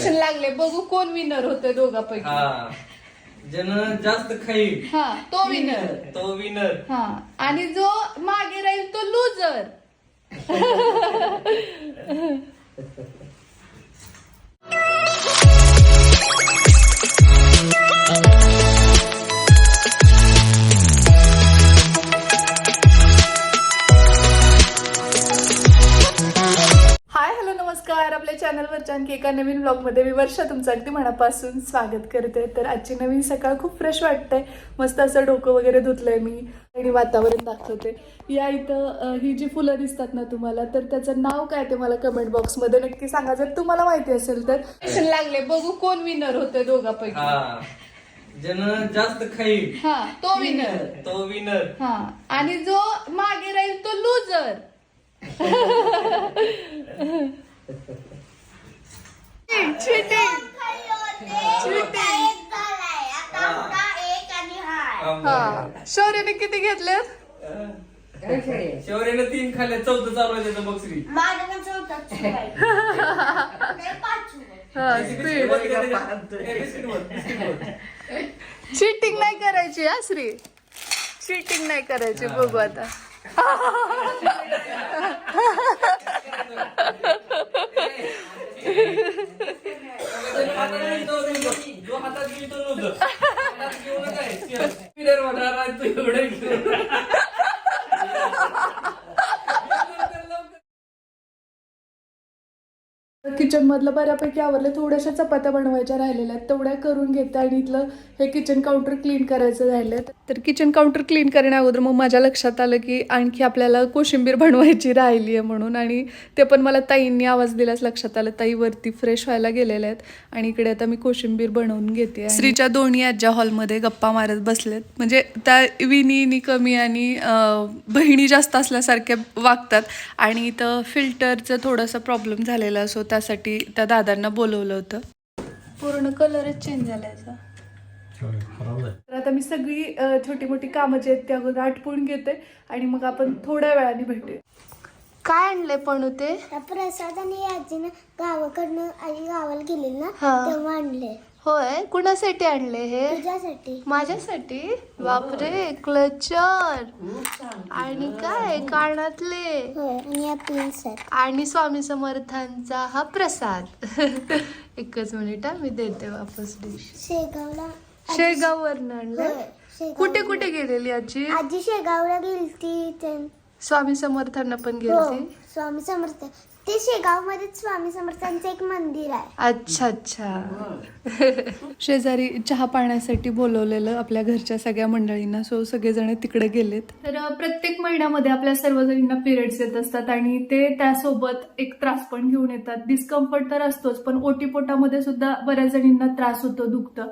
Election लागले. बघू कोण विनर होते दोघांपैकी. हा. ज्यानं जास्त खाईल हा तो विनर तो विनर हा. आणि जो मागे राहील तो लुजर चॅनलवरच्या आणखी एका नवीन ब्लॉगमध्ये मी वर्षा तुमचं अगदी मनापासून स्वागत करते. तर आजची नवीन सकाळ खूप फ्रेश वाटतंय. मस्त असं डोकं वगैरे धुतलंय मी आणि वातावरण दाखवते या इथं ही जी फुलं दिसतात ना तुम्हाला तर त्याचं नाव काय ते मला कमेंट बॉक्समध्ये नक्की सांगा. जर तुम्हाला माहिती असेल तर. लागले. बघू कोण विनर होते दोघांपैकी. हा. ज्यानं जास्त खाईल हा तो विनर तो विनर हा. आणि जो मागे राहील तो लुजर शौर्यने किती घेतलेत? शौर्यानं तीन खाल्ले चौथं चालू आहे त्याचं बक्सरी हा स्पीड चिटिंग नाही करायची हा श्री. चिटिंग नाही करायची बघू आता जो हातात घेईल तो लुजर हातात घेऊ नका विनर होणार आहे तू एवढं घेऊन. किचन मधलं बऱ्यापैकी आवरलं. थोड्याशा चपात्या बनवायच्या राहिलेल्या आहेत. तेवढ्या करून घेते आणि इथलं हे किचन काउंटर क्लीन करायचं राहिलं तर किचन काउंटर क्लीन करण्या अगोदर मग माझ्या लक्षात आलं की आणखी आपल्याला कोशिंबीर बनवायची राहिली आहे म्हणून. आणि ते पण मला ताईंनी आवाज दिल्यास लक्षात आलं. ताई वरती फ्रेश व्हायला गेलेल्या आहेत. आणि इकडे आता मी कोशिंबीर बनवून घेते. श्रीच्या दोन्ही आजच्या हॉलमध्ये गप्पा मारत बसलेत. म्हणजे त्या विनी कमी आणि बहिणी जास्त असल्यासारख्या वागतात. आणि इथं फिल्टरचं थोडासा प्रॉब्लेम झालेला असो त्यासाठी त्या दादांना बोलवलं होतं. पूर्ण कलरच चेंज झालायचा तर आता मी सगळी छोटी मोठी कामं जी आहेत त्या अगोदर आटपून घेते आणि मग आपण थोड्या वेळाने भेटूया. काय आणले पण ते? प्रसाद आणि आजीनं गावाकडनं आई गावाला गेलेली ना हा. तेव्हा आणले होय? कुणासाठी आणले हे? तुझ्यासाठी. माझ्यासाठी? बापरे क्लचर आणि काय? कानातले. होय आणि या प्रिन्स आहेत आणि स्वामी समर्थांचा हा प्रसाद. एकच मिनिट हा मी देते वापस डिश शेगावला शेगाववरनं होय, शेगाव- कुठे कुठे गेलेली आजी? आजी शेगावला गेलती ते स्वामी समर्थांना पण हो. गेलती. स्वामी समर्थ. ते शेगावमध्ये स्वामी समर्थांचं एक मंदिर आहे. अच्छा अच्छा. शेजारी चहा पाण्यासाठी बोलवलेलं आपल्या घरच्या सगळ्या मंडळींना. सो सगळेजण तिकडे गेलेत. तर अं, प्रत्येक महिन्यामध्ये आपल्या सर्वजणींना पिरियड्स येत असतात आणि ते त्यासोबत एक त्रास पण घेऊन येतात. डिस्कम्फर्ट तर असतोच पण ओटीपोटामध्ये सुद्धा बऱ्याच जणींना त्रास होतो दुखतं.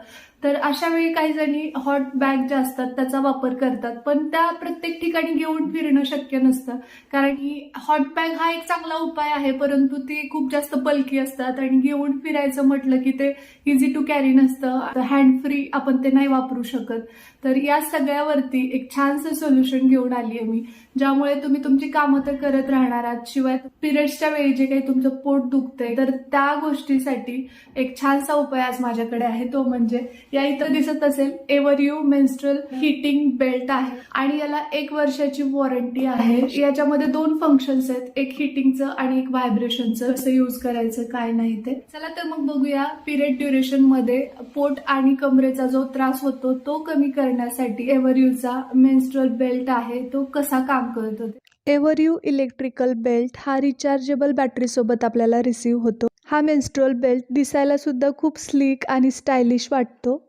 तर अशा वेळी काही जणी हॉट बॅग ज्या असतात त्याचा वापर करतात. पण त्या प्रत्येक ठिकाणी घेऊन फिरणं शक्य नसतं. कारण की हॉट बॅग हा एक चांगला उपाय आहे परंतु ती खूप जास्त बल्की असतात आणि घेऊन फिरायचं म्हटलं की ते इझी टू कॅरी नसतं. हँड फ्री आपण ते नाही वापरू शकत. तर या सगळ्यावरती एक छानसं सोल्युशन घेऊन आली आहे मी ज्यामुळे तुम्ही तुमची कामं तर करत राहणार आहात शिवाय पिरियड्सच्या वेळी जे काही तुमचं पोट दुखतंय तर त्या गोष्टीसाठी एक छानसा उपाय आज माझ्याकडे आहे तो म्हणजे या इथं दिसत असेल ever you menstrual heating belt आहे. आणि याला एक वर्षाची वॉरंटी आहे. याच्यामध्ये दोन फंक्शन्स आहेत. एक हिटिंगचं आणि एक व्हायब्रेशनचं असं यूज करायचं काय नाही ते. चला तर मग बघूया पिरियड ड्युरेशनमध्ये पोट आणि कमरेचा जो त्रास होतो तो कमी करण्यासाठी एव्हरयूचा मेन्स्ट्रल बेल्ट आहे तो कसा काम करतो? एव्हरयू इलेक्ट्रिकल बेल्ट हा रिचार्जेबल बॅटरी सोबत आपल्याला रिसीव्ह होतो. हा मेन्स्ट्रल बेल्ट दिसायला सुद्धा खूप स्लीक आणि स्टायलिश वाटतो.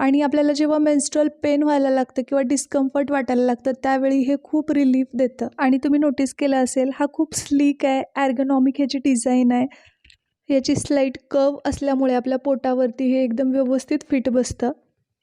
आणि आपल्याला जेव्हा मेन्स्ट्रल पेन व्हायला लागतं किंवा डिस्कम्फर्ट वाटायला लागतं त्यावेळी हे खूप रिलीफ देतं. आणि तुम्ही नोटीस केलं असेल हा खूप स्लीक आहे ॲर्गनॉमिक ह्याची डिझाईन आहे. याची स्लाईट कव असल्यामुळे आपल्या पोटावरती हे एकदम व्यवस्थित फिट बसतं.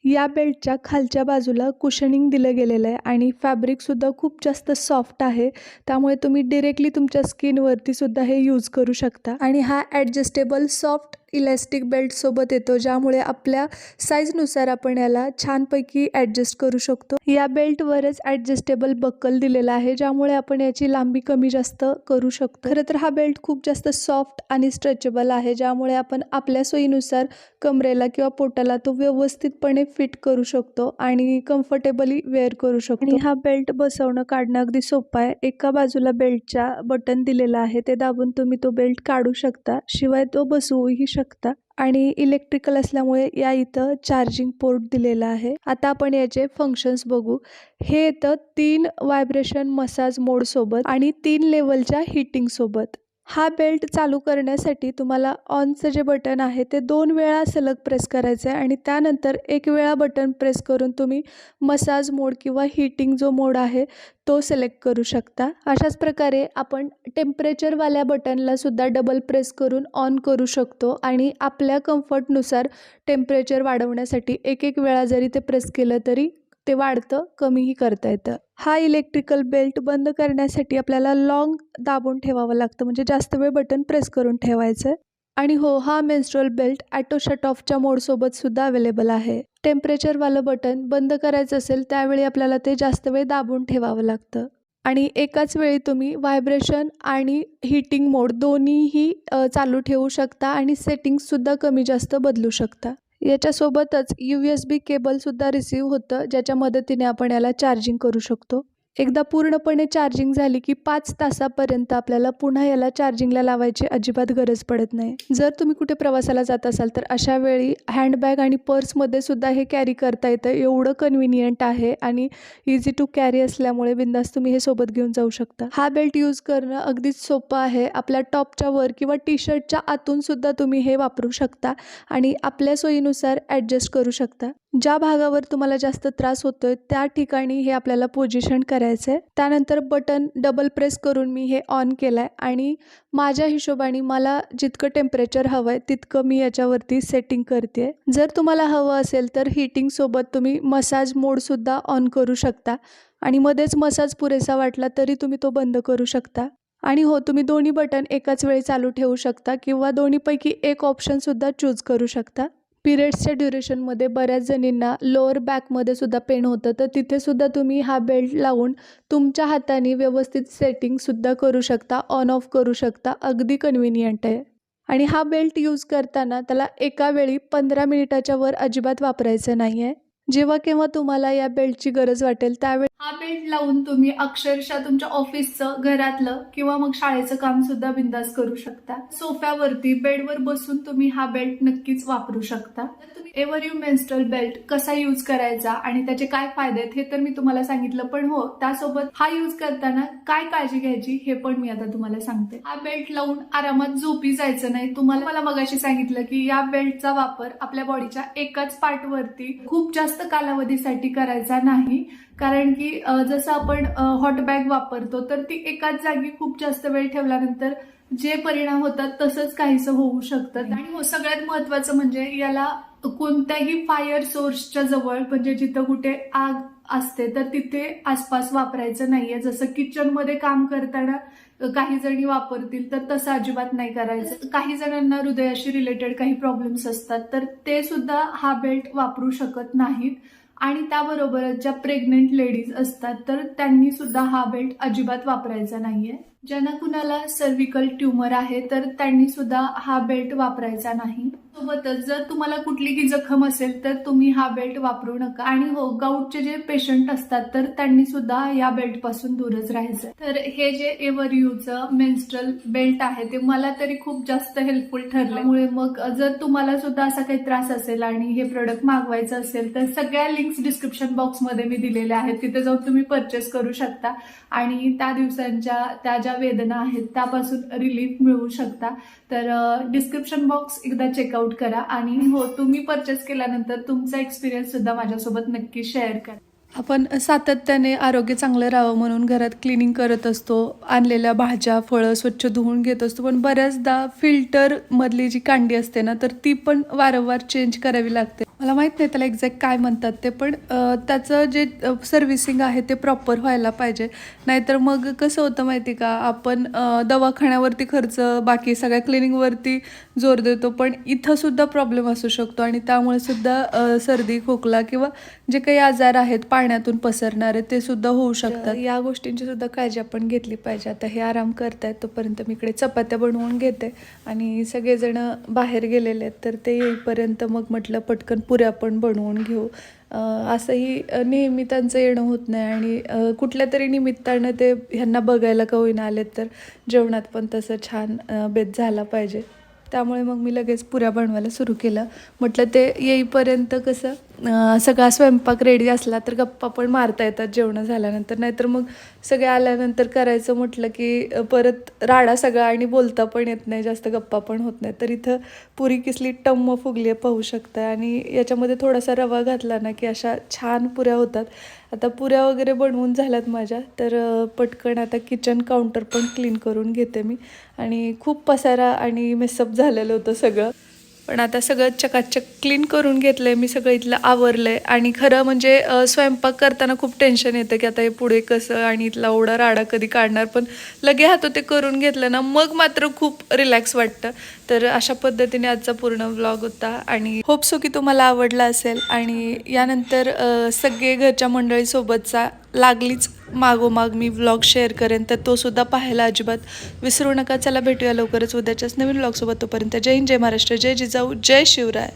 या बेल्टच्या खालच्या बाजूला कुशनिंग दिलं गेलेलं आहे आणि फॅब्रिकसुद्धा खूप जास्त सॉफ्ट आहे. त्यामुळे तुम्ही डिरेक्टली तुमच्या स्किनवरतीसुद्धा हे यूज करू शकता. आणि हा ॲडजस्टेबल सॉफ्ट इलॅस्टिक बेल्ट सोबत येतो ज्यामुळे आपल्या साईजनुसार आपण याला छानपैकी ॲडजस्ट करू शकतो. या बेल्टवरच ॲडजस्टेबल बक्कल दिलेला आहे ज्यामुळे आपण याची लांबी कमी जास्त करू शकतो. खरं तर हा बेल्ट खूप जास्त सॉफ्ट आणि स्ट्रेचेबल आहे ज्यामुळे आपण आपल्या सोयीनुसार कमरेला किंवा पोटाला तो व्यवस्थितपणे फिट करू शकतो आणि कम्फर्टेबली वेअर करू शकतो. आणि हा बेल्ट बसवणं काढणं अगदी सोपं आहे. एका बाजूला बेल्टच्या बटन दिलेलं आहे ते दाबून तुम्ही तो बेल्ट काढू शकता. शिवाय तो बसवूही शकता. आणि इलेक्ट्रिकल असल्यामुळे या इथं चार्जिंग पोर्ट दिलेला आहे. आता आपण याचे फंक्शन्स बघू. हे येतं तीन व्हायब्रेशन मसाज मोड सोबत आणि तीन लेवलच्या हिटिंग सोबत. हा बेल्ट चालू करण्यासाठी तुम्हाला ऑनचं जे बटन आहे ते दोन वेळा सलग प्रेस करायचं आहे आणि त्यानंतर एक वेळा बटन प्रेस करून तुम्ही मसाज मोड किंवा हिटिंग जो मोड आहे तो सिलेक्ट करू शकता. अशाच प्रकारे आपण टेम्परेचरवाल्या बटनलासुद्धा डबल प्रेस करून ऑन करू शकतो आणि आपल्या कम्फर्टनुसार टेम्परेचर वाढवण्यासाठी एक एक वेळा जरी ते प्रेस केलं तरी ते वाढतं कमीही करता येतं. हा इलेक्ट्रिकल बेल्ट बंद करण्यासाठी आपल्याला लॉंग दाबून ठेवावं लागतं. म्हणजे जास्त वेळ बटन प्रेस करून ठेवायचं. आणि हो हा मेन्स्ट्रल बेल्ट ॲटो शट ऑफच्या मोडसोबत सुद्धा अवेलेबल आहे. टेम्परेचरवालं बटन बंद करायचं असेल त्यावेळी आपल्याला ते जास्त वेळ दाबून ठेवावं लागतं. आणि एकाच वेळी तुम्ही व्हायब्रेशन आणि हिटिंग मोड दोन्हीही चालू ठेवू शकता आणि सेटिंग्ससुद्धा कमी जास्त बदलू शकता. याच्यासोबतच यू एस बी केबलसुद्धा रिसीव होतं ज्याच्या मदतीने आपण याला चार्जिंग करू शकतो. एकदा पूर्णपणे चार्जिंग झाली की पाच तासापर्यंत आपल्याला पुन्हा याला चार्जिंगला लावायची अजिबात गरज पडत नाही. जर तुम्ही कुठे प्रवासाला जात असाल तर अशा वेळी हँडबॅग आणि पर्समध्ये सुद्धा हे कॅरी करता येतं. एवढं कन्व्हिनियंट आहे आणि इझी टू कॅरी असल्यामुळे बिंदास तुम्ही हे सोबत घेऊन जाऊ शकता. हा बेल्ट यूज करणं अगदीच सोपं आहे. आपल्या टॉपच्या वर किंवा टी शर्टच्या आतून सुद्धा तुम्ही हे वापरू शकता आणि आपल्या सोयीनुसार ॲडजस्ट करू शकता. ज्या भागावर तुम्हाला जास्त त्रास होतोय त्या ठिकाणी हे आपल्याला पोझिशन करायचं आहे त्यानंतर बटन डबल प्रेस करून मी हे ऑन केलं आहे आणि माझ्या हिशोबाने मला जितकं टेम्परेचर हवं आहे तितकं मी याच्यावरती सेटिंग करते जर तुम्हाला हवं असेल तर हिटिंगसोबत तुम्ही मसाज मोडसुद्धा ऑन करू शकता आणि मध्येच मसाज पुरेसा वाटला तरी तुम्ही तो बंद करू शकता. आणि हो तुम्ही दोन्ही बटन एकाच वेळी चालू ठेवू शकता किंवा दोन्हीपैकी एक ऑप्शनसुद्धा चूज करू शकता. पिरियड्सच्या ड्युरेशनमध्ये बऱ्याच जणींना लोअर बॅकमध्ये सुद्धा पेन होतं. तर तिथेसुद्धा तुम्ही हा बेल्ट लावून तुमच्या हाताने व्यवस्थित सेटिंगसुद्धा करू शकता ऑन ऑफ करू शकता. अगदी कन्व्हिनियंट आहे. आणि हा बेल्ट यूज करताना त्याला एका वेळी पंधरा मिनिटाच्या वर अजिबात वापरायचं नाही आहे जेव्हा केव्हा तुम्हाला या बेल्टची गरज वाटेल त्यावेळी हा बेल्ट लावून तुम्ही अक्षरशः तुमच्या ऑफिसचं घरातलं किंवा मग शाळेचं काम सुद्धा बिंदास करू शकता. सोफ्यावरती बेडवर बसून तुम्ही हा बेल्ट नक्कीच वापरू शकता. तर तुम्ही एव्हर यू मेन्स्ट्रल बेल्ट कसा यूज करायचा आणि त्याचे काय फायदे आहेत हे तर मी तुम्हाला सांगितलं पण हो त्यासोबत हा यूज करताना काय काळजी घ्यायची हे पण मी आता तुम्हाला सांगते. हा बेल्ट लावून आरामात झोपी जायचं नाही. तुम्हाला मला मगाशी सांगितलं की या बेल्टचा वापर आपल्या बॉडीच्या एकाच पार्टवरती खूप जास्त कालावधीसाठी करायचा नाही. कारण की जसं आपण हॉट बॅग वापरतो तर ती एकाच जागी खूप जास्त वेळ ठेवल्यानंतर जे परिणाम होतात तसंच काहीसं होऊ शकतात आणि हो सगळ्यात महत्वाचं म्हणजे याला कोणत्याही फायर सोर्सच्या जवळ म्हणजे जिथं कुठे आग असते तर तिथे आसपास वापरायचं नाहीये. जसं किचनमध्ये काम करताना काही जणी वापरतील तर तसं अजिबात नाही करायचं. काही जणांना हृदयाशी रिलेटेड काही प्रॉब्लेम्स असतात तर ते सुद्धा हा बेल्ट वापरू शकत नाहीत. आणि त्याबरोबरच ज्या प्रेग्नेंट लेडीज असतात तर त्यांनी सुद्धा हा बेल्ट अजिबात वापरायचा नाहीये. ज्यांना कुणाला सर्विकल ट्युमर आहे तर त्यांनी सुद्धा हा बेल्ट वापरायचा नाही. सोबतच जर तुम्हाला कुठलीही जखम असेल तर तुम्ही हा बेल्ट वापरू नका. आणि हो गाऊटचे जे पेशंट असतात तर त्यांनी सुद्धा या बेल्टपासून दूरच राहायचं. तर हे जे एव्हर यूचं मेन्स्ट्रल बेल्ट आहे ते मला तरी खूप जास्त हेल्पफुल ठरल्यामुळे मग जर तुम्हाला सुद्धा असा काही त्रास असेल आणि हे प्रोडक्ट मागवायचं असेल तर सगळ्या लिंक्स डिस्क्रिप्शन बॉक्समध्ये मी दिलेल्या आहेत. तिथे जाऊन तुम्ही परचेस करू शकता. आणि त्या दिवसांच्या त्या ज्या वेदना आहेत त्यापासून रिलीफ मिळवू शकता. तर डिस्क्रिप्शन बॉक्स एकदा चेकआउट करा आणि हो तुम्ही परचेस केल्यानंतर तुमचा एक्सपिरियन्स सुद्धा माझ्यासोबत नक्की शेअर करा. आपण सातत्याने आरोग्य चांगलं राहावं म्हणून घरात क्लिनिंग करत असतो आणलेल्या भाज्या फळं स्वच्छ धुवून घेत असतो पण बऱ्याचदा फिल्टरमधली जी कांडी असते ना तर ती पण वारंवार चेंज करावी लागते. मला माहीत नाही त्याला एक्झॅक्ट काय म्हणतात ते पण त्याचं जे सर्व्हिसिंग आहे ते प्रॉपर व्हायला पाहिजे. नाहीतर मग कसं होतं माहिती का? आपण दवाखान्यावरती खर्च बाकी सगळ्या क्लिनिकवरती जोर देतो पण इथंसुद्धा प्रॉब्लेम असू शकतो आणि त्यामुळे सुद्धा सर्दी खोकला किंवा जे काही आजार आहेत पाण्यातून पसरणारे ते सुद्धा होऊ शकतात. या गोष्टींची सुद्धा काळजी आपण घेतली पाहिजे. आता हे आराम करतायत तोपर्यंत मी इकडे चपात्या बनवून घेते. आणि सगळेजण बाहेर गेलेले आहेत तर ते येईपर्यंत मग म्हटलं पटकन पुऱ्या पण बनवून घेऊ. असंही नेहमी त्यांचं येणं होत नाही. आणि कुठल्या तरी निमित्तानं ते ह्यांना बघायला का होईना आलेत तर जेवणात पण तसं छान बेत झाला पाहिजे. त्यामुळे मग मी लगेच पुऱ्या बनवायला सुरू केलं. म्हटलं ते येईपर्यंत कसं सगळा स्वयंपाक रेडी असला तर गप्पा पण मारता येतात जेवणं झाल्यानंतर. नाहीतर मग सगळे आल्यानंतर करायचं म्हटलं की परत राडा सगळा आणि बोलता पण येत नाही जास्त गप्पा पण होत नाही तर इथं पुरी किसली टम्म फुगली आहे पाहू शकता आणि याच्यामध्ये थोडासा रवा घातला ना की अशा छान पुऱ्या होतात. आता पुऱ्या वगैरे बनवून झाल्यात माझ्या तर पटकन आता किचन काउंटर पण क्लीन करून घेते मी. आणि खूप पसारा आणि मेसअप झालेलं होतं सगळं. पण आता सगळं चकाचक क्लीन करून घेतलं आहे मी सगळं इथलं आवरलं आहे आणि खरं म्हणजे स्वयंपाक करताना खूप टेन्शन येतं की आता हे पुढे कसं आणि इथला ओढा राडा कधी काढणार. पण लगे हातो ते करून घेतलं ना मग मात्र खूप रिलॅक्स वाटतं. तर अशा पद्धतीने आजचा पूर्ण व्लॉग होता आणि होप सो की तुम्हाला आवडला असेल. आणि यानंतर सगळे घरच्या मंडळीसोबतचा लागलीच मागोमाग मी व्लॉग शेअर करेन तर तो सुद्धा पाहायला अजिबात विसरू नका. चला भेटूया लवकरच उद्याच्याच नवीन व्लॉगसोबत तोपर्यंत जय हिंद जय महाराष्ट्र जय जिजाऊ जय शिवराय.